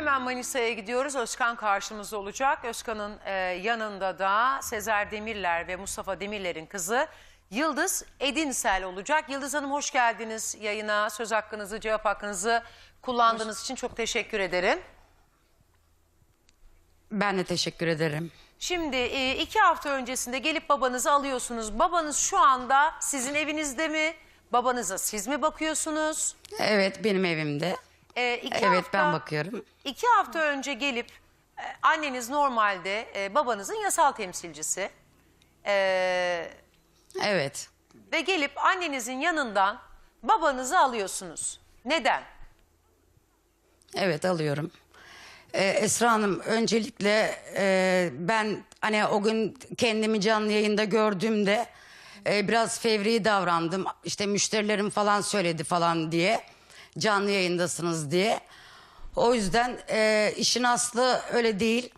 Hemen Manisa'ya gidiyoruz. Özkan karşımızda olacak. Özkan'ın e, yanında da Sezer Demirler ve Mustafa Demirler'in kızı Yıldız Edinsel olacak. Yıldız Hanım hoş geldiniz yayına. Söz hakkınızı, cevap hakkınızı kullandığınız için çok teşekkür ederim. Ben de teşekkür ederim. Şimdi e, iki hafta öncesinde gelip babanızı alıyorsunuz. Babanız şu anda sizin evinizde mi? Babanıza siz mi bakıyorsunuz? Evet benim evimde. E, iki Evet hafta- ben bakıyorum. İki hafta önce gelip e, anneniz normalde e, babanızın yasal temsilcisi E, Evet. ve gelip annenizin yanından babanızı alıyorsunuz. Neden? Evet alıyorum. Ee, Esra Hanım öncelikle e, ben hani o gün kendimi canlı yayında gördüğümde e, biraz fevri davrandım. İşte müşterilerim falan söyledi falan diye. Canlı yayındasınız diye. O yüzden e, işin aslı öyle değil.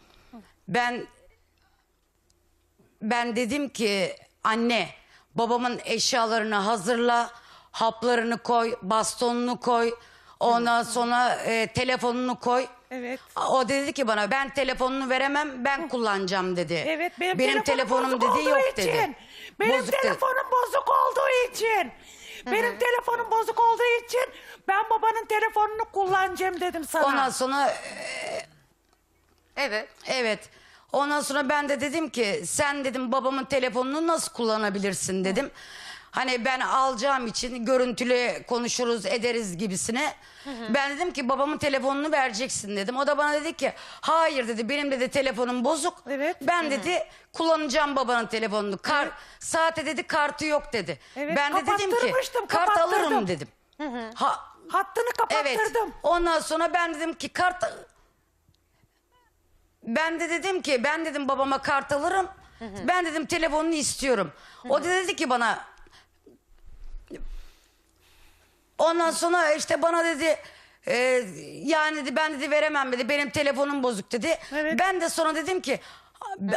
Ben ben dedim ki anne babamın eşyalarını hazırla, haplarını koy, bastonunu koy, ondan sonra e, telefonunu koy. Evet. O dedi ki bana ben telefonunu veremem ben kullanacağım dedi. Evet benim, telefonum bozuk dedi olduğu yok için. dedi. Benim Bozuk dedi. telefonum bozuk olduğu için. Benim telefonum bozuk olduğu için ben babanın telefonunu kullanacağım dedim sana. Ondan sonra Evet. Evet. Ondan sonra ben de dedim ki sen dedim babamın telefonunu nasıl kullanabilirsin dedim. Hani ben alacağım için görüntülü konuşuruz ederiz gibisine. Ben dedim ki babamın telefonunu vereceksin dedim. O da bana dedi ki hayır dedi benim dedi telefonum bozuk. Evet. Ben dedi kullanacağım babanın telefonunu. Kar, Saate dedi kartı yok dedi. Evet, ben de dedim ki kapattırmıştım, kart alırım kapattırdım. dedim. Ha, Hattını Evet. kapattırdım. Ondan sonra ben dedim ki kart ben de dedim ki ben dedim babama kart alırım. Ben dedim telefonunu istiyorum. O da dedi ki bana Ondan sonra işte bana dedi e, yani dedi ben dedi veremem dedi benim telefonum bozuk dedi. Evet. Ben de sonra dedim ki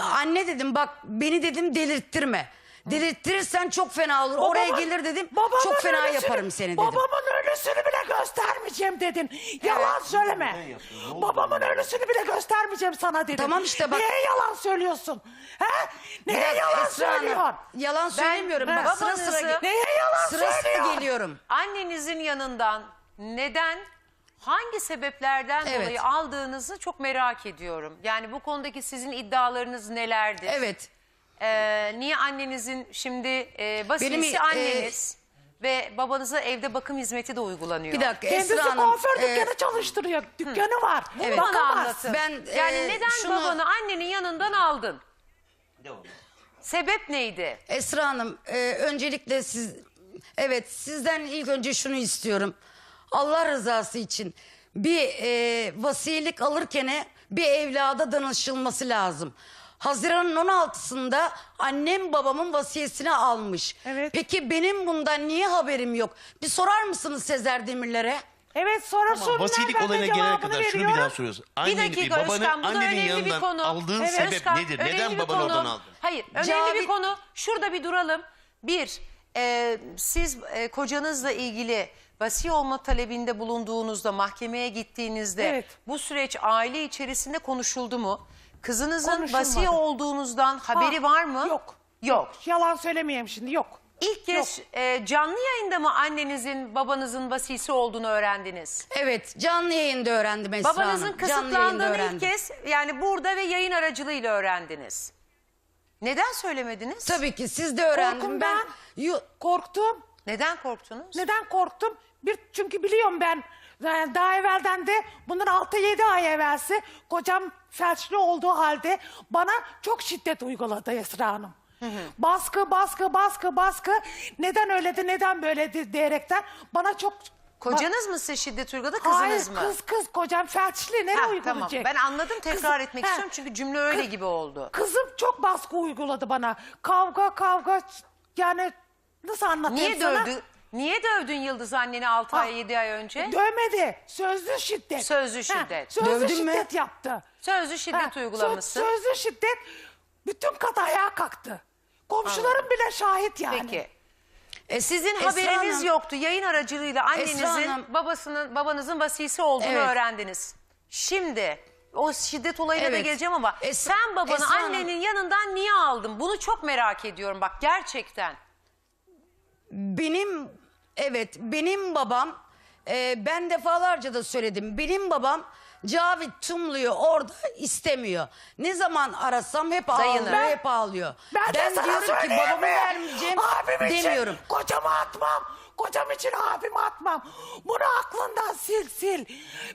anne dedim bak beni dedim delirttirme. Delirttirirsen çok fena olur. Oraya Babamın- gelir dedim. babamın Çok fena ölüsünü- yaparım seni dedim. Babamın ölüsünü bile göstermeyeceğim dedin. Yalan söyleme. Babamın ölüsünü bile göstermeyeceğim sana dedim. Tamam işte bak- Niye yalan söylüyorsun? He? Neye dakika, yalan Esra Hanım, söylüyorsun? Yalan söylemiyorum. Ben- Bak sıra babanızı- sıra Neye yalan sıra sıra söylüyor? geliyorum. Annenizin yanından neden, hangi sebeplerden Evet. dolayı aldığınızı çok merak ediyorum. Yani bu konudaki sizin iddialarınız nelerdir? Evet. Ee, niye annenizin şimdi e, vasisi Benim, e, anneniz ve babanıza evde bakım hizmeti de uygulanıyor. Bir dakika Kendisi Esra Hanım. kuaför e, dükkanı çalıştırıyor. Dükkanı var. Evet. Bana Bakamaz. anlatın. Ben, yani e, neden şunu- babanı annenin yanından aldın? Sebep neydi? Esra Hanım e, öncelikle siz evet sizden ilk önce şunu istiyorum. Allah rızası için bir e, vasilik alırken bir evlada danışılması lazım. Haziran'ın 16'sında annem babamın vasiyesini almış. Evet. Peki benim bundan niye haberim yok? Bir sorar mısınız Sezer Demirler'e? Evet sonra sorunlar Vasilik ben de gelene cevabını kadar şunu bir veriyorum. daha soruyoruz. Annenin, dakika babanın, Özkan, bu da annenin önemli bir yanından konu. aldığın Evet, sebep Özkan, nedir? önemli Neden bir babanı konu. oradan aldın? Hayır, önemli Cevabı- bir konu. Şurada bir duralım. Bir, e, siz e, kocanızla ilgili vasi olma talebinde bulunduğunuzda, mahkemeye gittiğinizde Evet. bu süreç aile içerisinde konuşuldu mu? Kızınızın Konuşulmadı. vasi olduğunuzdan haberi Ha, var mı? Yok. Yok. Yalan söylemeyeyim şimdi yok. İlk kez e, canlı yayında mı annenizin, babanızın vasisi olduğunu öğrendiniz? Evet canlı yayında öğrendim Esra Babanızın Hanım. Canlı yayında kısıtlandığını ilk kez yani burada ve yayın aracılığıyla öğrendiniz. Neden söylemediniz? Tabii ki siz de öğrendim. Korkumdan. Ben Yu- Korktum. Neden korktunuz? Neden korktum? Bir çünkü biliyorum ben e, daha evvelden de bundan 6-7 ay evvelsi kocam felçli olduğu halde bana çok şiddet uyguladı Esra Hanım. Baskı, baskı, baskı, baskı. Neden öyledi, neden böyledi diyerekten bana çok... Kocanız mı size şiddet uyguladı Hayır, kızınız mı? kız kız kocam felçli nereye Ha, uygulayacak? tamam ben anladım tekrar Kız- etmek ha. istiyorum çünkü cümle öyle gibi oldu. Kızım çok baskı uyguladı bana. Kavga kavga yani nasıl anlatayım Niye sana? dövdü? Niye dövdün Yıldız anneni 6 ay 7 ay önce? Dövmedi. Sözlü şiddet. Sözlü Ha, şiddet. sözlü Dövdün mü? şiddet yaptı. Sözlü şiddet Ha, uygulaması. söz- sözlü şiddet bütün kat ayağa kalktı. Komşularım bile şahit yani. Peki. E, sizin Esra haberiniz Hanım- yoktu. Yayın aracılığıyla annenizin Hanım- babasının babanızın vasisi olduğunu Evet. öğrendiniz. Şimdi o şiddet olayına da Evet. geleceğim ama Es- sen babanı Esra Hanım- annenin yanından niye aldın? Bunu çok merak ediyorum bak gerçekten. Benim evet benim babam e, ben defalarca da söyledim. Benim babam Cavit Tumlu'yu orada istemiyor. Ne zaman arasam hep ağlıyor, Ben- hep ağlıyor. Ben, de sana diyorum ki söyleyeyim babamı mi? vermeyeceğim Abim için demiyorum. kocamı atmam. Kocam için abimi atmam. Bunu aklından sil sil.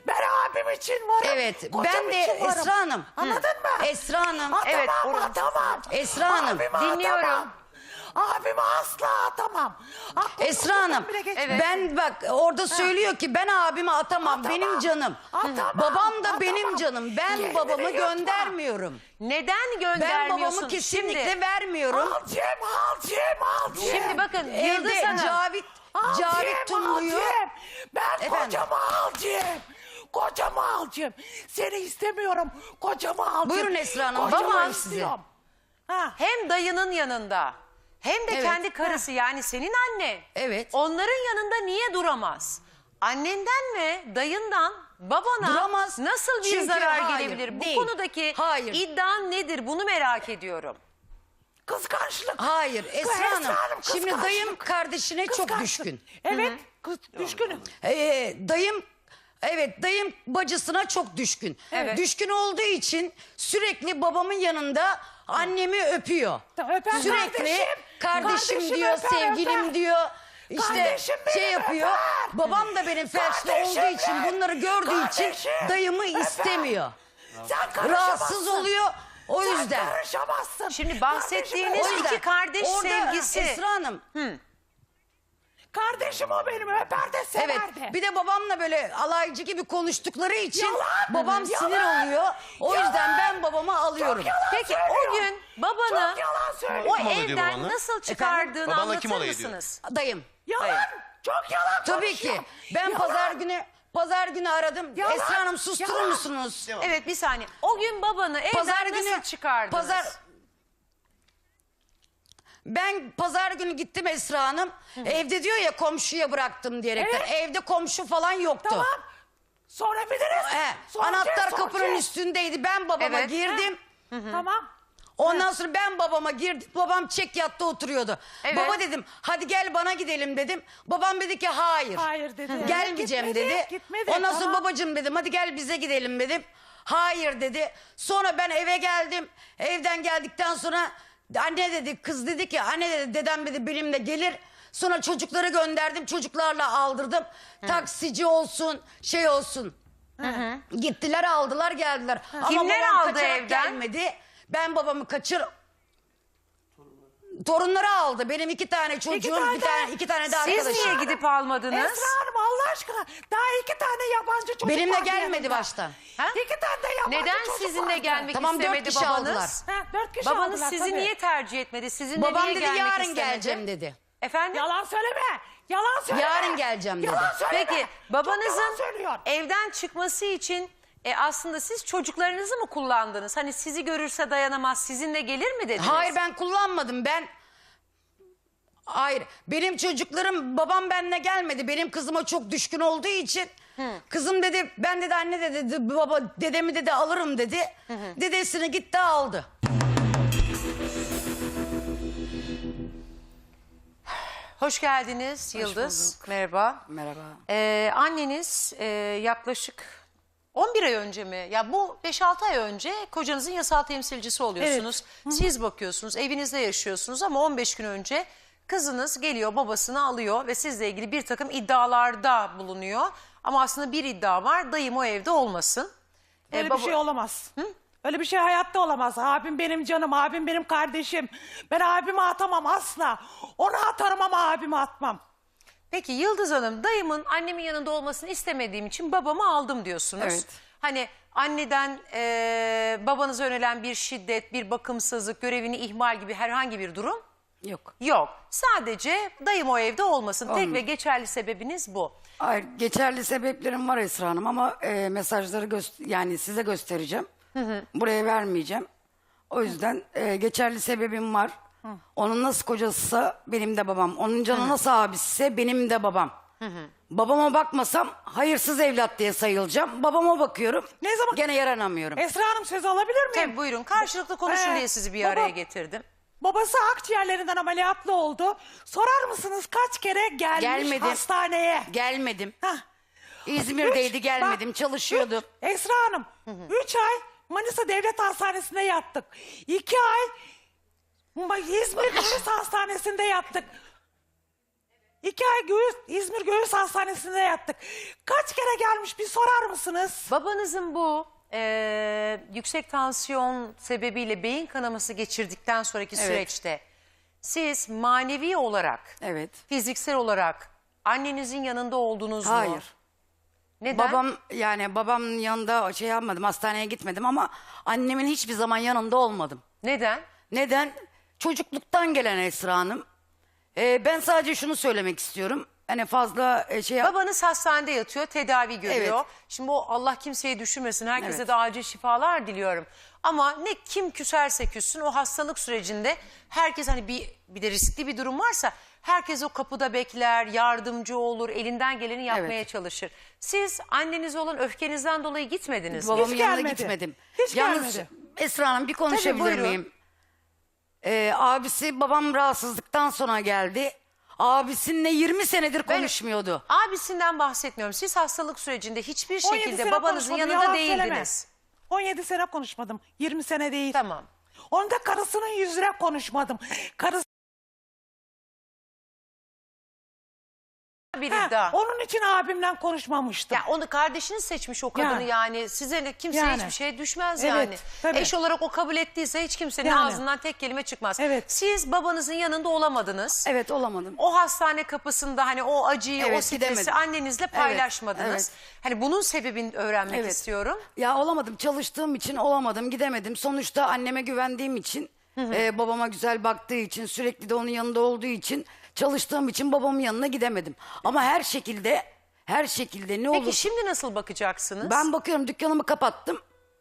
Ben abim için varım. Evet, kocam ben de için varım. Esra Hanım. Anladın mı? Esra Hanım. Atamam, Evet, orası- atamam. Esra Hanım, Abimi dinliyorum. Atamam. Abimi asla atamam. Aklım Esra Hanım bile geçmez. Ben bak orada söylüyor ki ben abimi atamam, Atamam. benim canım. Atamam, Babam da atamam. benim canım. Ben Yeminini babamı yutma. göndermiyorum. Neden Ben göndermiyorsun? babamı kesinlikle Şimdi, vermiyorum. Al Cem, al Cem, al Cem. şimdi bakın Yıldız Evde Hanım. Cavit Al Cavit Cem, Tumlu'yu al Cem. Ben Efendim? kocamı alacağım. Kocamı alacağım. Seni istemiyorum. Kocamı alacağım. Buyurun Esra Hanım, Kocamı baban istiyorum. Ha. hem dayının yanında hem de Evet. kendi karısı yani senin annen. Evet. Onların yanında niye duramaz? Annenden mi, dayından, babana Duramaz. nasıl bir Çünkü zarar hayır, gelebilir? Bu değil. konudaki Hayır. iddian nedir? Bunu merak ediyorum. Kıskançlık. Hayır Esra Hanım. Şimdi kıskançlık. dayım kardeşine çok Kıskançlık. düşkün. Evet, kız, düşkünüm. Ee, dayım evet dayım bacısına çok düşkün. Evet. Düşkün olduğu için sürekli babamın yanında annemi öpüyor. Öper sürekli kardeşim. Kardeşim, Kardeşim diyor, öper, sevgilim öper. diyor. İşte Kardeşim şey yapıyor. öper. Babam da benim felçli olduğu için bunları gördüğü için Kardeşim dayımı öper. istemiyor. Sen. Rahatsız oluyor. O Sen yüzden. karışamazsın. Şimdi bahsettiğiniz iki kardeş Orada sevgisi. Esra Hanım. Kardeşim o benim öper de sever Evet. de. Bir de babamla böyle alaycı gibi konuştukları için Yalan. babam Yalan. sinir oluyor. O Yalan. yüzden ben babamı alıyorum. yalan Peki o söylüyor. gün babanı Çok yalan söylüyor. o Kim alıyor evden babanı? nasıl çıkardığını Babanla anlatır kim alay ediyor? mısınız? Dayım. Yalan. Hayır. Çok yalan Tabii ki. Ben Yalan. pazar günü pazar günü aradım. Yalan. Esra Hanım susturur Yalan. musunuz? Evet bir saniye. O gün babanı evden Pazar nasıl günü çıkardınız? Pazar ben pazar günü gittim Esra Hanım. Evde diyor ya komşuya bıraktım diyerekten. Evet. Evde komşu falan yoktu. Tamam. Sorabiliriz. He, Soracağız, anahtar kapının soracağız. üstündeydi. Ben babama Evet. girdim. Tamam. Ondan sonra ben babama girdim. Babam çek yatta oturuyordu. Evet. Baba dedim hadi gel bana gidelim dedim. Babam dedi ki hayır. Hayır dedi. Gelmeyeceğim Gitmedi, dedi. gitmedi. Ondan sonra Tamam. babacığım dedim hadi gel bize gidelim dedim. Hayır dedi. Sonra ben eve geldim. Evden geldikten sonra anne dedi kız dedi ki anne dedi dedem dedi benimle gelir. Sonra çocukları gönderdim çocuklarla aldırdım. Taksici olsun şey olsun. Gittiler aldılar geldiler. Ama Kimler babam aldı kaçarak evden? gelmedi. Ben babamı kaçır torunları aldı. Benim iki tane çocuğum, tane bir de- tane iki tane de Siz arkadaşım. niye gidip almadınız? Esra Hanım Allah aşkına daha iki tane yabancı çocuk Benimle var gelmedi yanında. baştan. Ha? İki tane de yabancı Neden çocuk sizinle vardı. gelmek Tamam, dört istemedi kişi babanız? aldılar. Ha, dört kişi Babanız aldılar, sizi tabii. niye tercih etmedi? Sizinle Babam niye dedi gelmek yarın istemedi? geleceğim dedi. Efendim? Yalan söyleme. Yalan söyleme. Yarın geleceğim dedi. Yalan söyleme. Peki Çok yalan babanızın söylüyor. evden çıkması için e, aslında siz çocuklarınızı mı kullandınız? Hani sizi görürse dayanamaz sizinle gelir mi dediniz? Hayır ben kullanmadım ben. Hayır benim çocuklarım babam benimle gelmedi. Benim kızıma çok düşkün olduğu için. Kızım dedi ben dedi anne dedi dedi, baba dedemi dedi alırım dedi. Dedesini gitti aldı. Hoş geldiniz Yıldız. Merhaba. Merhaba. Ee, anneniz e, yaklaşık 11 ay önce mi? Ya bu 5-6 ay önce kocanızın yasal temsilcisi oluyorsunuz. Siz bakıyorsunuz, evinizde yaşıyorsunuz ama 15 gün önce kızınız geliyor, babasını alıyor ve sizle ilgili bir takım iddialarda bulunuyor. Ama aslında bir iddia var, dayım o evde olmasın. Ee, Öyle baba- bir şey olamaz. Öyle bir şey hayatta olamaz. Abim benim canım, abim benim kardeşim. Ben abimi atamam asla. Onu atarım ama abimi atmam. Peki Yıldız Hanım dayımın annemin yanında olmasını istemediğim için babamı aldım diyorsunuz. Evet. Hani anneden e, babanıza yönelen bir şiddet, bir bakımsızlık, görevini ihmal gibi herhangi bir durum Yok. yok. Sadece dayım o evde olmasın. Tek Olmaz. ve geçerli sebebiniz bu. Hayır, geçerli sebeplerim var Esra Hanım ama e, mesajları göster yani size göstereceğim. Buraya vermeyeceğim. O yüzden e, geçerli sebebim var. Onun nasıl kocasıysa benim de babam. Onun canı nasıl abisiyse benim de babam. Babama bakmasam hayırsız evlat diye sayılacağım. Babama bakıyorum. Ne zaman- Gene yaranamıyorum. Esra Hanım söz alabilir miyim? Tabii buyurun karşılıklı konuşun Ee, diye sizi bir baba- araya getirdim. Babası akciğerlerinden ameliyatlı oldu. Sorar mısınız kaç kere gelmiş Gelmedim. hastaneye? Gelmedim. Hah. İzmir'deydi Üç- gelmedim bak, çalışıyordum. üç- Esra Hanım, üç ay Manisa Devlet Hastanesi'nde yattık. İki ay Ma- İzmir Göğüs Hastanesi'nde yattık. İki ay Göğüs, İzmir Göğüs Hastanesi'nde yattık. Kaç kere gelmiş bir sorar mısınız? Babanızın bu e, yüksek tansiyon sebebiyle beyin kanaması geçirdikten sonraki Evet. süreçte siz manevi olarak, Evet. fiziksel olarak annenizin yanında oldunuz mu? Hayır. Neden? Babam yani babamın yanında şey yapmadım hastaneye gitmedim ama annemin hiçbir zaman yanında olmadım. Neden? Neden? Çocukluktan gelen Esra Hanım. Ee, ben sadece şunu söylemek istiyorum. Hani fazla e, şey yap- Babanız hastanede yatıyor, tedavi görüyor. Evet. Şimdi o Allah kimseyi düşürmesin. Herkese Evet. de acil şifalar diliyorum. Ama ne kim küserse küssün o hastalık sürecinde herkes hani bir bir de riskli bir durum varsa herkes o kapıda bekler, yardımcı olur, elinden geleni yapmaya Evet. çalışır. Siz annenize olan öfkenizden dolayı gitmediniz mi? babamın yanına gelmedi. gitmedim. Hiç Yalnız gelmedi. Esra Hanım bir konuşabilir buyurun. miyim? Ee, abisi babam rahatsızlıktan sonra geldi. Abisinle 20 senedir Ben- konuşmuyordu. Abisinden bahsetmiyorum. Siz hastalık sürecinde hiçbir 17 şekilde sene babanızın konuşmadım, yanında yalan değildiniz. söyleme. 17 sene konuşmadım. 20 sene değil. Tamam. Onda karısının yüzüne konuşmadım. Karısı Bir iddia. onun için abimle konuşmamıştım. Ya onu kardeşiniz seçmiş o kadını yani. Yani. Size ne kimse Yani. hiçbir şey düşmez Evet, yani. tabii. Eş olarak o kabul ettiyse hiç kimsenin Yani. ağzından tek kelime çıkmaz. Evet. Siz babanızın yanında olamadınız. Evet olamadım. O hastane kapısında hani o acıyı, o Evet, stresi gidemedim. annenizle paylaşmadınız. evet. Hani bunun sebebini öğrenmek Evet. istiyorum. Ya olamadım çalıştığım için olamadım gidemedim. Sonuçta anneme güvendiğim için e, babama güzel baktığı için sürekli de onun yanında olduğu için çalıştığım için babamın yanına gidemedim. Ama her şekilde her şekilde ne Peki olur. şimdi nasıl bakacaksınız? Ben bakıyorum dükkanımı kapattım.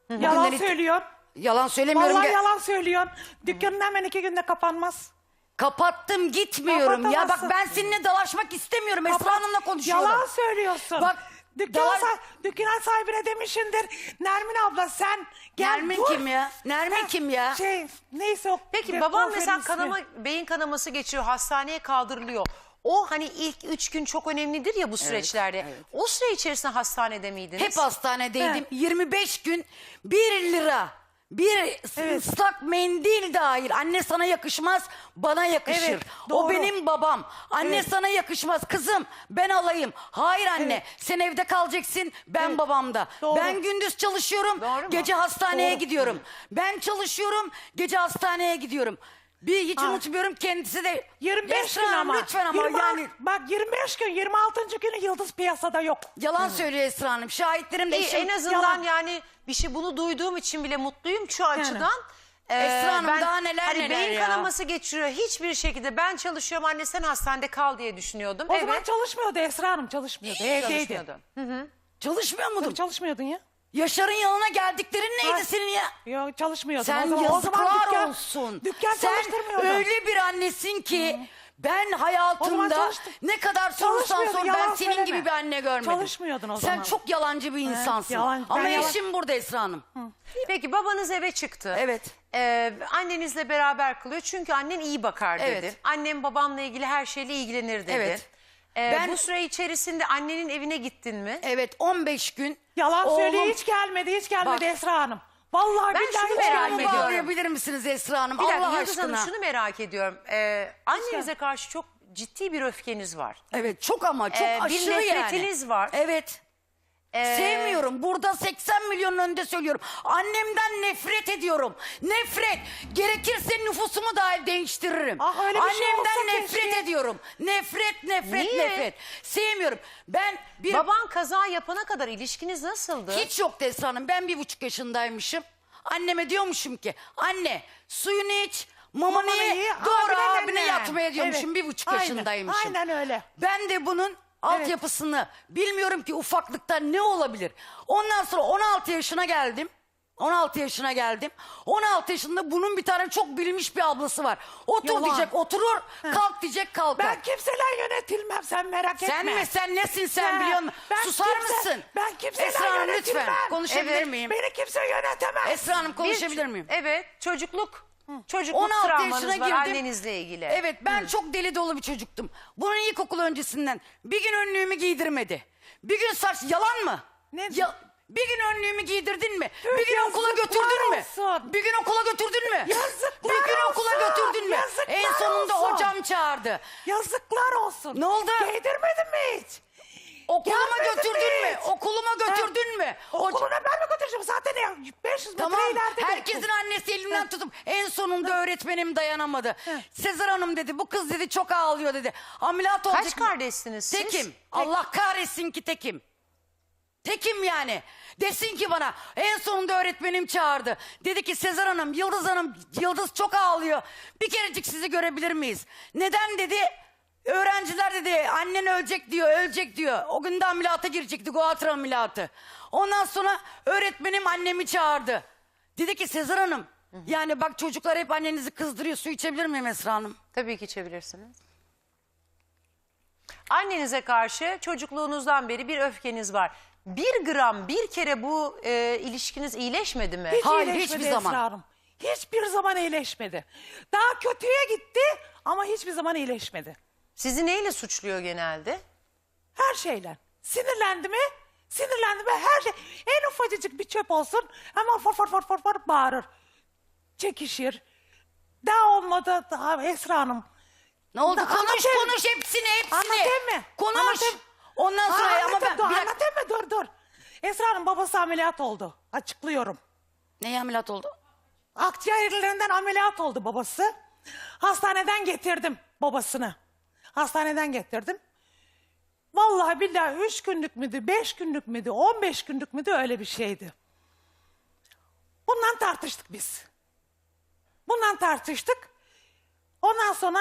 yalan Bugünleri- söylüyor. Yalan söylemiyorum. Vallahi Ge- yalan söylüyorsun. Dükkanın hemen iki günde kapanmaz. Kapattım gitmiyorum. Ya bak Kapatamazsın. ben seninle dalaşmak istemiyorum. Esra Kapat- Hanım'la konuşuyorum. Yalan söylüyorsun. Bak, dükkan, yalan- sa- dükkan sahibine demişindir. Nermin abla sen gel Nermin dur. kim ya? Nermin kim ya? Şey neyse o. Peki babam kuaförün mesela ismi. kanama, beyin kanaması geçiriyor, hastaneye kaldırılıyor. O hani ilk üç gün çok önemlidir ya bu süreçlerde. O süre içerisinde hastanede miydiniz? Hep hastanedeydim. He. 25 gün 1 lira. Bir ıslak mendil dahil. Anne sana yakışmaz, bana yakışır. Evet, o doğru. benim babam. Anne Evet. sana yakışmaz. Kızım ben alayım. Hayır anne Evet. sen evde kalacaksın. Ben Evet. babamda. Doğru. Ben gündüz çalışıyorum. Doğru mu? Gece hastaneye Doğru. gidiyorum. Ben çalışıyorum. Gece hastaneye gidiyorum. Bir hiç unutmuyorum kendisi de. 25 Esra gün ama. Lütfen ama 26 yani Bak 25 gün 26. günü Yıldız piyasada yok. yalan söylüyor Esra Hanım. Şahitlerim de İyi, eşim- en azından yalan. yani bir şey bunu duyduğum için bile mutluyum şu açıdan. Ee, Esra Hanım, daha neler hani neler beyin ya. kanaması geçiriyor hiçbir şekilde ben çalışıyorum anne sen hastanede kal diye düşünüyordum. O evet. zaman çalışmıyordu Esra Hanım çalışmıyordu. Evdeydi. çalışmıyordu. Çalışmıyor muydun? Çalışmıyordun ya. Yaşar'ın yanına geldiklerin neydi Ay. senin ya? Yok çalışmıyordun. Sen o zaman, o zaman yazıklar dükkan, olsun. Dükkan Sen çalıştırmıyordun. öyle bir annesin ki ben O zaman hayatımda ne kadar sorursan Çalışmıyordun, sor ben yalan senin söyleme. gibi bir anne görmedim. Çalışmıyordun o Sen zaman. çok yalancı bir insansın. yalan- ben Ama yalan- eşim burada Esra Hanım. Peki babanız eve çıktı. Evet. Ee, annenizle beraber kılıyor çünkü annen iyi bakar dedi. Evet. Annem babamla ilgili her şeyle ilgilenir dedi. Evet. Ee, Ben- Bu süre içerisinde annenin evine gittin mi? Evet 15 gün. Yalan oğlum- söylüyor hiç gelmedi hiç gelmedi Bak. Esra Hanım. Vallahi Ben billahi şunu hiç merak gelmedi. Oğlumu ediyorum. bağırabilir misiniz Esra Hanım? Bir dakika Allah Yıldız Hanım aşkına. şunu merak ediyorum. Ee, annenize karşı çok ciddi bir öfkeniz var. Evet çok ama çok Ee, bir aşırı yani. nefretiniz var. Evet. Ee, Sevmiyorum. Burada 80 milyonun önünde söylüyorum. Annemden nefret ediyorum. Nefret. Gerekirse nüfusumu dahi değiştiririm. Ah, öyle bir şey Annemden olsa nefret keşke. ediyorum. Nefret, nefret, Niye? nefret. Sevmiyorum. Ben bir Baban kaza yapana kadar ilişkiniz nasıldı? hiç yoktu Esra Hanım. Ben bir buçuk yaşındaymışım. Anneme diyormuşum ki anne suyunu iç. Mamanı Mamanı ye, ye, doğru abine abine dene. yatmaya diyormuşum. Evet, Bir buçuk aynen, yaşındaymışım. aynen öyle. Ben de bunun altyapısını bilmiyorum ki ufaklıkta ne olabilir. Ondan sonra 16 yaşına geldim. 16 yaşına geldim. 16 yaşında bunun bir tane çok bilmiş bir ablası var. Otur Yalan. diyecek oturur, kalk diyecek kalkar. Ben kimseler yönetilmem sen merak etme. sen mi sen nesin sen Ha, biliyor musun? ben Susar kimse- mısın? Ben kimseler Esra Hanım yönetilmem. lütfen konuşabilir Evet. miyim? Beni kimse yönetemez. Esra Hanım konuşabilir miyim? Evet çocukluk. Çocukluk 16 travmanız yaşına var girdim. annenizle ilgili. Evet ben çok deli dolu bir çocuktum. Bunun ilkokul öncesinden bir gün önlüğümü giydirmedi. Bir gün saç yalan mı? Ne? Ya, bir gün önlüğümü giydirdin mi? Bir gün okula yazıklar götürdün mü? olsun. Bir gün okula götürdün mü? Yazıklar Bir gün okula olsun. götürdün mü? Yazıklar en sonunda olsun. hocam çağırdı. Yazıklar olsun. Ne oldu? Giydirmedin mi hiç? Okuluma Gelmedin götürdün mü? Okuluma götürdün mü? Hoca- Okuluna ben mi götüreceğim? Zaten ya 500 Tamam metre ileride. herkesin annesi elimden tutup en sonunda öğretmenim dayanamadı. Sezer Hanım dedi bu kız dedi çok ağlıyor dedi. Ameliyat olacak. Kaç mı? kardeşsiniz siz? Tekim. Allah kahretsin ki tekim. Tekim yani. Desin ki bana en sonunda öğretmenim çağırdı. Dedi ki Sezer Hanım, Yıldız Hanım, Yıldız çok ağlıyor. Bir kerecik sizi görebilir miyiz? Neden dedi? Öğrenciler dedi annen ölecek diyor, ölecek diyor. O gün de ameliyata girecekti, Goatra ameliyatı. Ondan sonra öğretmenim annemi çağırdı. Dedi ki Sezer Hanım, yani bak çocuklar hep annenizi kızdırıyor. Su içebilir miyim Esra Hanım? Tabii ki içebilirsiniz. Annenize karşı çocukluğunuzdan beri bir öfkeniz var. Bir gram bir kere bu e, ilişkiniz iyileşmedi mi? Hiç Hayır, iyileşmedi hiçbir zaman. Esra Hanım. Hiçbir zaman iyileşmedi. Daha kötüye gitti ama hiçbir zaman iyileşmedi. Sizi neyle suçluyor genelde? Her şeyle. Sinirlendi mi? Sinirlendi mi? Her şey. En ufacıcık bir çöp olsun hemen fır fır fır fır fır bağırır. Çekişir. Daha olmadı daha Esra Hanım. Ne oldu? Da- konuş anlatayım. konuş hepsini hepsini. Anlatayım mı? Konuş. Anlatayım. Ondan sonra Ha, ama ben dur, bir dakika- anlatayım mı? Dur dur. Esra Hanım babası ameliyat oldu. Açıklıyorum. Neye ameliyat oldu? Akciğerlerinden ameliyat oldu babası. Hastaneden getirdim babasını. Hastaneden getirdim. Vallahi billahi üç günlük müydü, beş günlük müydü, on beş günlük müydü öyle bir şeydi. Bundan tartıştık biz. Bundan tartıştık. Ondan sonra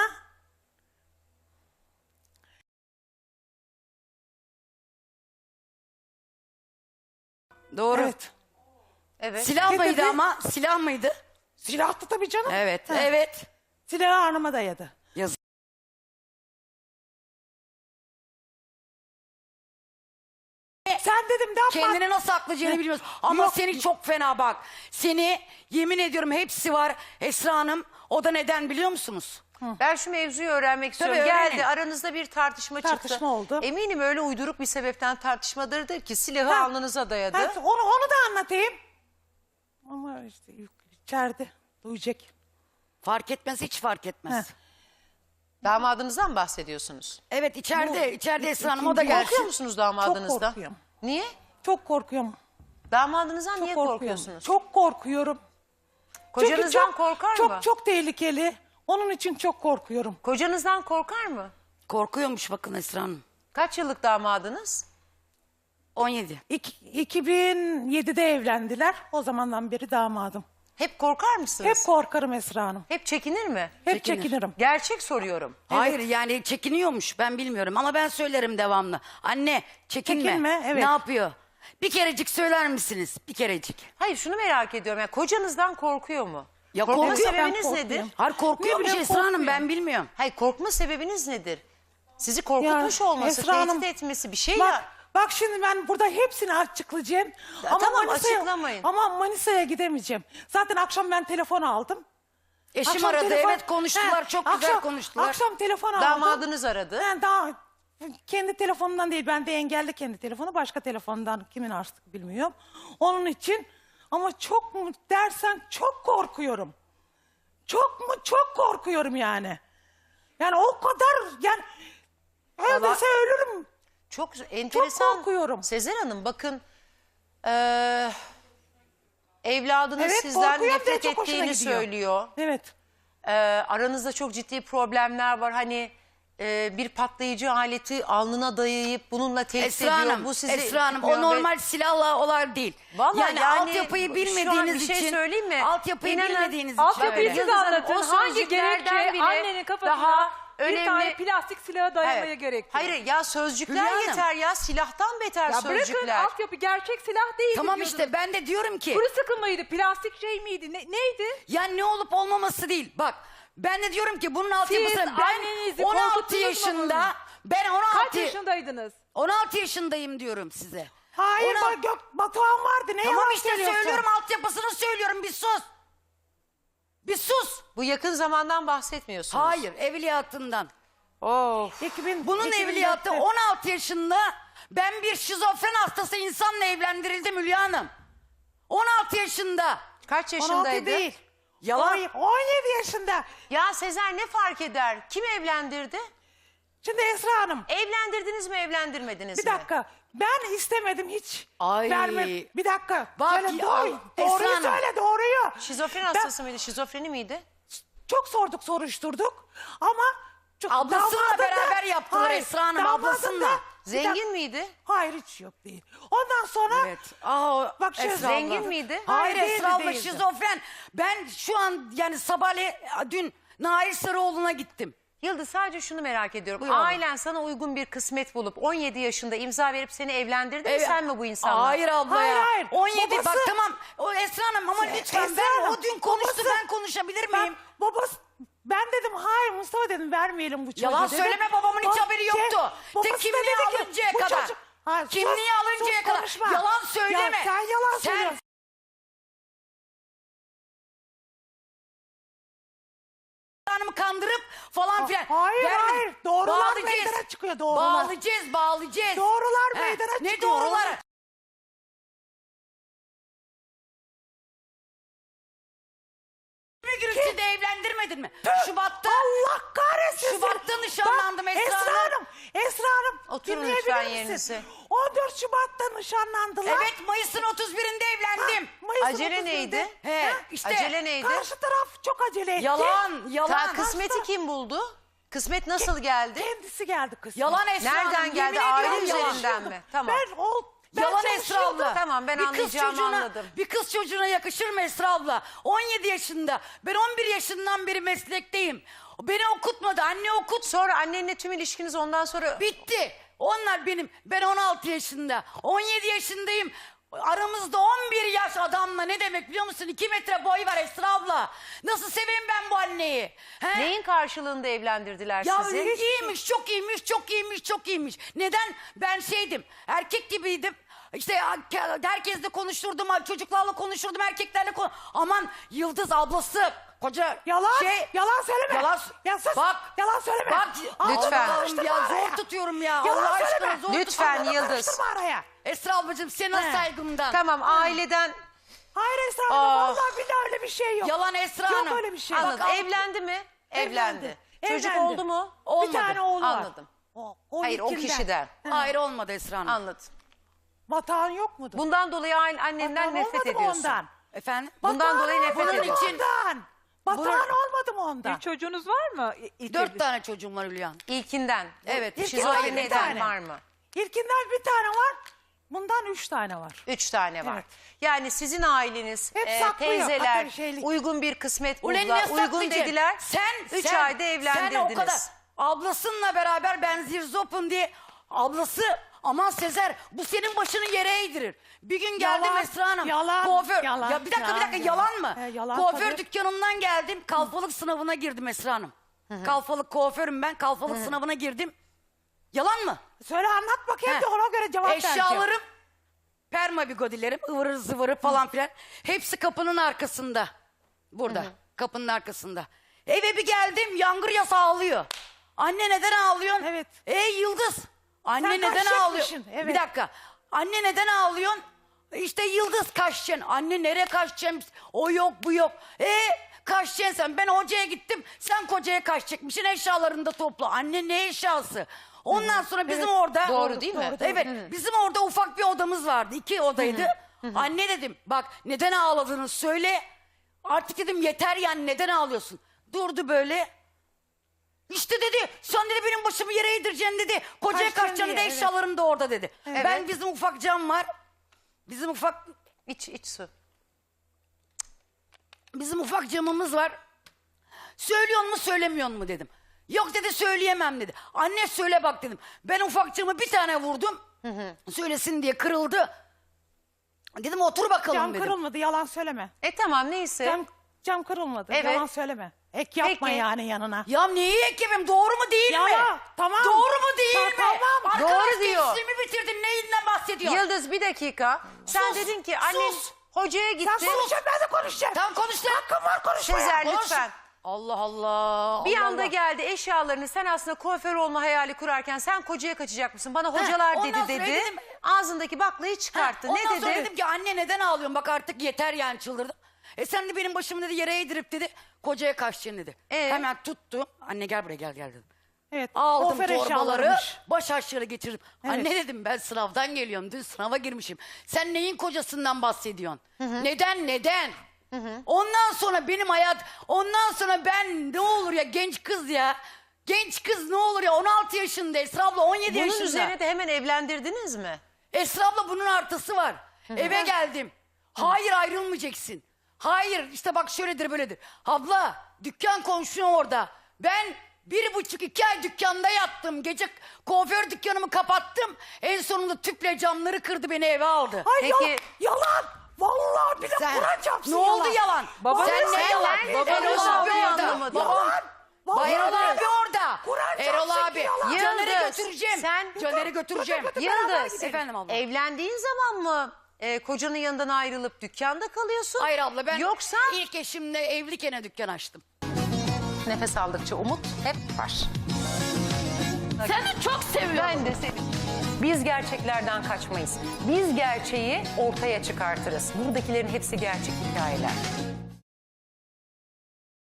Doğru. evet. Evet. Silah mıydı ama? Silah mıydı? Silahtı tabii canım. Evet. Evet. Silahı hanıma dayadı. Sen dedim ne yapma. Kendini nasıl aklayacağını bilmiyorsun. Ama Yok. seni çok fena bak. Seni yemin ediyorum hepsi var. Esra Hanım o da neden biliyor musunuz? Ben şu mevzuyu öğrenmek istiyorum. Tabii, öğrenin. Geldi aranızda bir tartışma, çıktı. Tartışma oldu. Eminim öyle uyduruk bir sebepten tartışmadırdır ki silahı Ha. alnınıza dayadı. Ha, onu, onu da anlatayım. Ama işte içeride duyacak. Fark etmez hiç fark etmez. Ha. Damadınızdan bahsediyorsunuz. Evet içeride Bu- içeride Esra Hanım o da ikinci- gelsin. Korkuyor musunuz damadınızdan? korkuyorum. Niye? Çok korkuyorum. Damadınızdan Çok niye korkuyorum. korkuyorsunuz? Çok korkuyorum. Çünkü Kocanızdan çok, korkar çok, mı? Çok tehlikeli. Onun için çok korkuyorum. Kocanızdan korkar mı? Korkuyormuş bakın Esra Hanım. Kaç yıllık damadınız? 17. İki- 2007'de evlendiler. O zamandan beri damadım. Hep korkar mısınız? Hep korkarım Esra Hanım. Hep çekinir mi? Hep Çekinir. çekinirim. Gerçek soruyorum. Hayır yani çekiniyormuş ben bilmiyorum ama ben söylerim devamlı. Anne çekinme. Çekinme, evet. Ne yapıyor? Bir kerecik söyler misiniz? Bir kerecik. Hayır şunu merak ediyorum. Yani kocanızdan korkuyor mu? Ya Korkma korkuyor, ben sebebiniz korkuyorum. nedir? Hayır korkuyormuş bileyim, Esra Hanım korkuyor. ben bilmiyorum. Hayır korkma sebebiniz nedir? Sizi korkutmuş Ya, olması, Esra tehdit Hanım, etmesi bir şey Bak, ya. Bak şimdi ben burada hepsini açıklayacağım. Ya tamam, Manisa'ya- açıklamayın. Ama Manisa'ya gidemeyeceğim. Zaten akşam ben telefon aldım. Eşim Akşam aradı telefon- evet konuştular He, çok güzel akşam- konuştular. Akşam telefon aldım. Damadınız aradı. He, daha kendi telefonundan değil. Ben de engelli kendi telefonu. Başka telefondan kimin artık bilmiyorum. Onun için ama çok mu dersen çok korkuyorum. Çok mu çok korkuyorum yani. Yani o kadar yani öldürse ölürüm. Çok enteresan. korkuyorum. Sezer Hanım bakın eee, evladınız Evet, sizden korkuyorum diye nefret çok hoşuna ettiğini gidiyor. söylüyor. Evet. Eee, aranızda çok ciddi problemler var. Hani eee, bir patlayıcı aleti alnına dayayıp bununla tehdit Esra ediyor. Hanım, Bu sizi Esra Hanım o tutuyor ve- normal silahla olay değil. Vallahi yani, yani altyapıyı şu an bilmediğiniz bir şey için. söyleyeyim mi? Altyapıyı İnanın, bilmediğiniz için. altyapıyı böyle. siz Yıldız Hanım, anlatın. o Hangi sözcüklerden gerekçe bile annenin kafasına daha Bir önemli... tane plastik silahı dayamaya Evet. gerek yok. Hayır ya sözcükler Hülya Hanım. yeter ya. Silahtan beter Ya bırakın sözcükler. altyapı gerçek silah değildi Tamam diyordunuz. işte ben de diyorum ki Kuru sıkı mıydı? Plastik şey miydi? Ne, neydi? ya ne olup olmaması değil. Bak ben de diyorum ki bunun altyapısı ben 16 korkuttunuz mu yaşında ben Kaç 16 yaşındaydınız? 16 yaşındayım diyorum size. Hayır Ona- bak Gök Batuhan vardı. Ne Tamam işte söylüyorum altyapısını söylüyorum bir sus. Bir sus. Bu yakın zamandan bahsetmiyorsunuz. Hayır evliyatından. Of. 2000, Bunun 2004'te. evliyatı 16 yaşında ben bir şizofren hastası insanla evlendirildim Hülya Hanım. 16 yaşında. Kaç 16 yaşındaydı? değil. Yalan. On- 17 yaşında. Ya Sezer ne fark eder? Kim evlendirdi? Şimdi Esra Hanım Evlendirdiniz mi evlendirmediniz bir mi? dakika. Ben istemedim hiç. Ay. Verme. Bir dakika. Bak Söyle, ya, doğru, Esra doğruyu Hanım. söyle doğruyu. Şizofren Ben hastası mıydı? Şizofreni miydi? çok sorduk soruşturduk ama çok, Ablasıyla damadın da- beraber yaptılar Hayır, Esra Hanım, damadın ablasıyla. da- bir Zengin dakika- miydi? Hayır hiç yok değil. Ondan sonra Evet. Aa, o Bak şu Esra zengin abla. miydi? Hayır, Hayır, Esra abla değildi. şizofren. Ben şu an yani sabahleyin dün Nail Sarıoğlu'na gittim. Yıldız sadece şunu merak ediyorum. Buyur abla. Ailen sana uygun bir kısmet bulup 17 yaşında imza verip seni evlendirdi mi? Evet. Sen mi bu insanlar? Hayır abla Hayır, ya. hayır. 17 bak Babası- tamam. O Esra Hanım ama lütfen Esra ben Hanım, o dün konuştu babası- ben konuşabilir ben, miyim? babası ben dedim hayır Mustafa dedim vermeyelim bu çocuğu Yalan dedim. söyleme babamın hiç haberi şey, yoktu. babası da Tek kimliği dedi ki, alıncaya bu kadar. çocuk- Hayır, sus, Kimliği alıncaya sus, kadar. konuşma. Yalan söyleme. Ya, sen yalan Sen- söylüyorsun. Hanımı kandırıp falan filan. hayır, Vermedin. hayır. Doğrular Bağlayacağız. meydana çıkıyor, doğrular. Bağlayacağız bağlayacağız. Doğrular He, meydana Ne çıkıyor. doğruları? Bir gürültüde evlendirmedin mi? Şubat'ta. Allah kahretsin. Şubat'ta seni. nişanlandım Bak, Esra Hanım. Hanım. Esra Hanım. Oturun dinleyebilir lütfen misin? yerinize. 14 Şubat'ta nişanlandılar. Evet Mayıs'ın 31'inde evlendim. Mayıs'ın Acele 31'inde. neydi? He, Ha? işte Acele neydi? Karşı taraf çok acele etti. yalan yalan. Ta kısmeti kim buldu? Kısmet nasıl geldi? Kendisi geldi kız. Yalan Esra Hanım, Nereden yemin geldi? Aile yalan. üzerinden mi? Tamam. Ben ol ben Yalan Esra çalışıyordum. abla. Tamam, ben Bir kız anlayacağımı çocuğuna- anladım. Bir kız çocuğuna yakışır mı Esra abla? 17 yaşında. Ben 11 yaşından beri meslekteyim. Beni okutmadı. Anne okut. Sonra annenle tüm ilişkiniz ondan sonra... Bitti. Onlar benim. Ben 16 yaşında. 17 yaşındayım. Aramızda 11 yaş adamla ne demek biliyor musun? 2 metre boy var Esra abla. Nasıl seveyim ben bu anneyi? He? Neyin karşılığında evlendirdiler Ya sizi? iyiymiş, çok iyiymiş, çok iyiymiş, çok iyiymiş. Neden? Ben şeydim, erkek gibiydim. İşte herkesle konuşturdum, çocuklarla konuşurdum, erkeklerle kon... Aman Yıldız ablası, koca Yalan. şey... Yalan söyleme. Yalan, Ya sus. Bak, Yalan söyleme. Bak, Lütfen. Allah'ım ya Karıştırma zor araya. tutuyorum ya. Yalan Allah aşkına söyleme. zor Lütfen tutuyorum. Yıldız. Karıştırma araya. Esra ablacığım senin He. saygımdan. Tamam aileden Hayır Esra Aa. Hanım vallahi billahi öyle bir şey yok. Yalan Esra Yok Hanım. öyle bir şey. anladım. al- Evlendi mi? Evlendi. Çocuk Evlendi. oldu mu? Olmadı. Bir tane oğlu var. Anladım. O, o Hayır o ilkinden. kişiden. Hayır olmadı Esra Hanım. Anladım. Batuhan yok mudur? Bundan dolayı aile- annenden Batuhan nefret olmadı mı ediyorsun. ondan? Efendim? Bundan dolayı nefret mı ediyorsun. Ondan. Batuhan olmadı mı ondan? Bir çocuğunuz var mı? İ- ilk Dört evli- tane çocuğum var Hülya Hanım. İlkinden. Evet. İlkinden bir Şizofreniden tane. var mı? İlkinden bir tane var. Bundan üç tane var. Üç tane var. Evet. Yani sizin aileniz, Hep e, saklıyor, teyzeler hatta şeylik. uygun bir kısmet Ulan ne buldular. Uygun saklayacağım? dediler. Sen, Üç sen, ayda evlendirdiniz. Sen o kadar ablasınla beraber ben zirzopum diye ablası aman Sezer bu senin başını yere eğdirir. Bir gün geldim Yalan, Esra Hanım. yalan, Kuaför. yalan, ya bir dakika bir dakika yalan, yalan, mı? He, yalan Kuaför tabii. dükkanından geldim. Kalfalık sınavına girdim Esra Hanım. Kalfalık kuaförüm ben. Kalfalık sınavına girdim. Yalan mı? Söyle anlat bakayım He. ona göre cevap vereceğim. Eşyalarım, perma bigodilerim, ıvırı zıvırı falan filan. Hepsi kapının arkasında. Burada, kapının arkasında. Eve bir geldim, yangır yasa ağlıyor. Anne neden ağlıyorsun? Evet. Ey Yıldız, anne Sen neden kaçacakmışsın, ağlıyorsun? evet. Bir dakika, anne neden ağlıyorsun? İşte Yıldız kaçacaksın. Anne nereye kaçacaksın? O yok, bu yok. E kaçacaksın sen. Ben hocaya gittim. Sen kocaya kaçacakmışsın. Eşyalarını da topla. Anne ne eşyası? Ondan sonra bizim orada... Doğru değil mi? Doğru, doğru. Evet. Bizim orada ufak bir odamız vardı. iki odaydı. Anne dedim bak neden ağladığını söyle. Artık dedim yeter yani neden ağlıyorsun? Durdu böyle. İşte dedi sen dedi benim başımı yere eğdireceksin dedi. Kocaya Kaçacaksın kaçacaksın dedi diye, eşyalarım da orada dedi. Evet. Ben bizim ufak cam var. Bizim ufak İç, iç su. bizim ufak camımız var. Söylüyor mu söylemiyor mu dedim. Yok dedi söyleyemem dedi. Anne söyle bak dedim. Ben ufakçığımı bir tane vurdum. Söylesin diye kırıldı. Dedim otur bakalım Cam dedim. kırılmadı yalan söyleme. E tamam neyse. Cam, cam kırılmadı Evet. yalan söyleme. Ek yapma Peki. yani yanına. Ya neyi ekibim doğru mu değil mi? Yalan, tamam. Doğru mu değil Ta- mi? tamam. Arkadaş Doğru diyor. gençliğimi bitirdin neyinden bahsediyorsun? Yıldız bir dakika. Sen Sus, dedin ki annen sus. hocaya gitti. Sen konuşacaksın ben de konuşacağım. Tamam konuş lan. Hakkım var konuşmaya. Sezer Konuş. lütfen. Allah Allah. Bir Allah anda Allah. geldi eşyalarını sen aslında kuaför olma hayali kurarken sen kocaya kaçacak mısın? Bana hocalar ondan dedi sonra dedi. dedim- Ağzındaki baklayı çıkarttı. Ne ondan dedi? sonra dedim ki anne neden ağlıyorsun bak artık yeter yani çıldırdım. E sen de benim başımı dedi yere eğdirip dedi kocaya kaçacaksın dedi. Ee? Hemen tuttum. Anne gel buraya gel gel dedim. Evet. Aldım kuaför torbaları baş aşağı getirdim. Anne dedim ben sınavdan geliyorum dün sınava girmişim. Sen neyin kocasından bahsediyorsun? Neden neden? Ondan sonra benim hayat ondan sonra ben ne olur ya genç kız ya. Genç kız ne olur ya 16 yaşında Esra abla 17 Bunun yaşında. üzerine de hemen evlendirdiniz mi? Esra abla bunun artısı var. Eve geldim. Hayır ayrılmayacaksın. Hayır işte bak şöyledir böyledir. Abla dükkan komşun orada. Ben bir buçuk iki ay dükkanda yattım. Gece kuaför dükkanımı kapattım. En sonunda tüple camları kırdı beni eve aldı. Ay Peki- yalan, yalan. Vallahi bile Sen, Kur'an çarpsın ne oldu yalan? Baba- Sen ne Sen- yalan? sen- Erol sen- abi ben orada. anlamadım. Babam. Vallahi Erol abi orada. Kur'an Erol çarpsın abi. yalan. Caner'i Yıldız, götüreceğim. sen- Caner'i götüreceğim. Yıldız. Efendim abla. evlendiğin zaman mı e, kocanın yanından ayrılıp dükkanda kalıyorsun? Hayır abla ben Yoksa ilk eşimle evliyken dükkan açtım. nefes aldıkça umut hep var. Seni çok seviyorum. Ben de seni. Biz gerçeklerden kaçmayız. Biz gerçeği ortaya çıkartırız. Buradakilerin hepsi gerçek hikayeler.